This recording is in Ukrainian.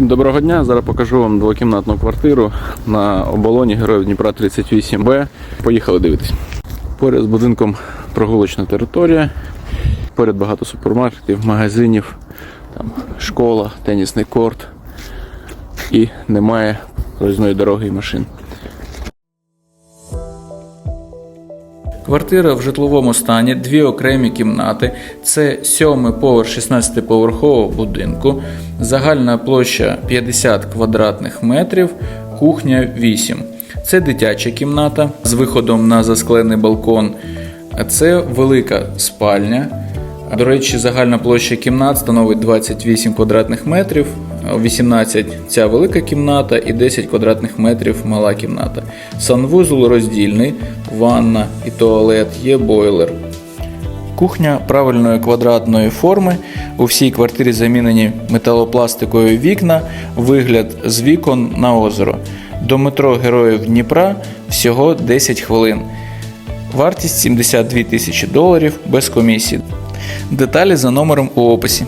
Всім доброго дня. Зараз покажу вам двокімнатну квартиру на оболоні Героїв Дніпра 38Б. Поїхали дивитись. Поряд з будинком прогулочна територія. Поряд багато супермаркетів, магазинів, там школа, тенісний корт. І немає проїзної дороги і машин. Квартира в житловому стані, дві окремі кімнати. Це сьомий поверх 16-поверхового будинку. Загальна площа 50 квадратних метрів, кухня 8. Це дитяча кімната з виходом на засклений балкон. Це велика спальня. До речі, загальна площа кімнат становить 28 квадратних метрів, 18 ця велика кімната і 10 квадратних метрів мала кімната. Санвузол роздільний, ванна і туалет, є бойлер. Кухня правильної квадратної форми. У всій квартирі замінені металопластикові вікна, вигляд з вікон на озеро. До метро Героїв Дніпра всього 10 хвилин. Вартість 72 тисячі доларів без комісії. Деталі за номером у описі.